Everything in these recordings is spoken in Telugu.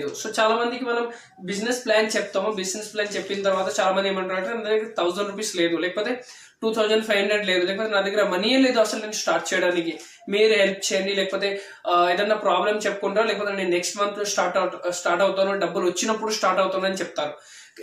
సో చాలా మందికి మనం బిజినెస్ ప్లాన్ చెప్తాము. బిజినెస్ ప్లాన్ చెప్పిన తర్వాత చాలా మంది ఏమంటారు అంటే నా దగ్గర థౌసండ్ రూపీస్ లేదు. లేకపోతే టూ థౌజండ్ ఫైవ్ హండ్రెడ్ లేదు. లేకపోతే నా దగ్గర మనీ లేదు అసలు నేను స్టార్ట్ చేయడానికి. మీరు హెల్ప్ చేయండి. లేకపోతే ఏదన్నా ప్రాబ్లం చెప్పుకుంటారు లేకపోతే నేను next month start out start అవుతాను డబ్బులు వచ్చినప్పుడు స్టార్ట్ అవుతానని చెప్తారు.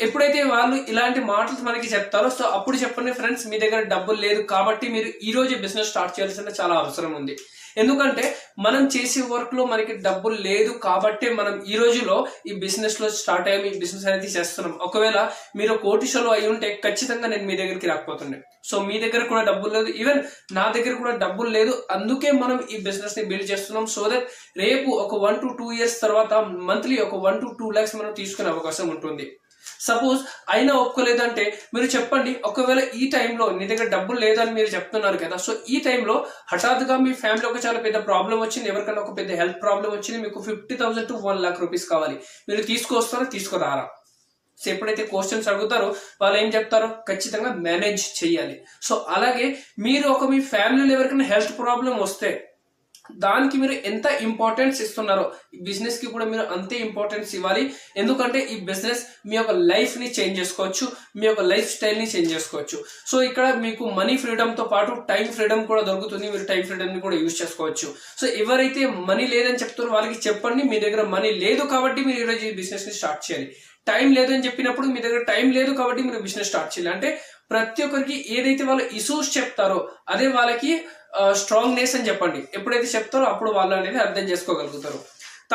ఎప్పుడైతే వాళ్ళు ఇలాంటి మాటలు మనకి చెప్తారో సో అప్పుడు చెప్పండి ఫ్రెండ్స్ మీ దగ్గర డబ్బులు లేదు కాబట్టి మీరు ఈ రోజు బిజినెస్ స్టార్ట్ చేయాల్సిన చాలా అవసరం ఉంది. ఎందుకంటే మనం చేసే వర్క్లో మనకి డబ్బులు లేదు కాబట్టి మనం ఈ రోజులో ఈ బిజినెస్లో స్టార్ట్ అయ్యాం ఈ బిజినెస్ అనేది చేస్తున్నాం ఒకవేళ మీరు కోటిషలో అయి ఉంటే ఖచ్చితంగా నేను మీ దగ్గరికి రాకపోతుండే. సో మీ దగ్గర కూడా డబ్బులు లేదు. ఈవెన్ నా దగ్గర కూడా డబ్బులు లేదు. అందుకే మనం ఈ బిజినెస్ని బిల్డ్ చేస్తున్నాం సో దట్ రేపు ఒక వన్ టు టూ ఇయర్స్ తర్వాత మంత్లీ ఒక వన్ టు టూ ల్యాక్స్ మనం తీసుకునే అవకాశం ఉంటుంది. సపోజ్ అయినా ఒప్పుకోలేదంటే మీరు చెప్పండి ఒకవేళ ఈ టైంలో నీ దగ్గర డబ్బులు లేదని మీరు చెప్తున్నారు కదా సో ఈ టైంలో హఠాత్తుగా మీ ఫ్యామిలీ ఒక చాలా పెద్ద ప్రాబ్లం వచ్చింది ఎవరికైనా ఒక పెద్ద హెల్త్ ప్రాబ్లం వచ్చింది మీకు fifty thousand to one lakh rupees కావాలి. మీరు తీసుకొస్తారా తీసుకురారా? సో ఎప్పుడైతే క్వశ్చన్స్ అడుగుతారో వాళ్ళు ఏం చెప్తారో? ఖచ్చితంగా మేనేజ్ చేయాలి. సో అలాగే మీరు ఒక మీ ఫ్యామిలీలో ఎవరికైనా హెల్త్ ప్రాబ్లం వస్తే దానికి మీరు ఎంత ఇంపార్టెన్స్ ఇస్తున్నారో ఈ బిజినెస్కి కూడా మీరు అంతే ఇంపార్టెన్స్ ఇవ్వాలి. ఎందుకంటే ఈ బిజినెస్ మీ యొక్క లైఫ్ని చేంజ్ చేసుకోవచ్చు మీ యొక్క లైఫ్ స్టైల్ని చేంజ్ చేసుకోవచ్చు. సో ఇక్కడ మీకు మనీ ఫ్రీడమ్తో పాటు టైం ఫ్రీడమ్ కూడా దొరుకుతుంది. మీరు టైం ఫ్రీడమ్ని కూడా యూజ్ చేసుకోవచ్చు. సో ఎవరైతే మనీ లేదని చెప్తారో వాళ్ళకి చెప్పండి. మీ దగ్గర మనీ లేదు కాబట్టి మీరు ఈరోజు ఈ బిజినెస్ని స్టార్ట్ చేయాలి. టైం లేదు అని చెప్పినప్పుడు మీ దగ్గర టైం లేదు కాబట్టి మీరు బిజినెస్ స్టార్ట్ చేయాలి. అంటే ప్రతి ఒక్కరికి ఏదైతే వాళ్ళు ఇష్యూస్ చెప్తారో అదే వాళ్ళకి స్ట్రాంగ్నెస్ అని చెప్పండి. ఎప్పుడైతే చెప్తారో అప్పుడు వాళ్ళు అనేది అర్థం చేసుకోగలుగుతారు.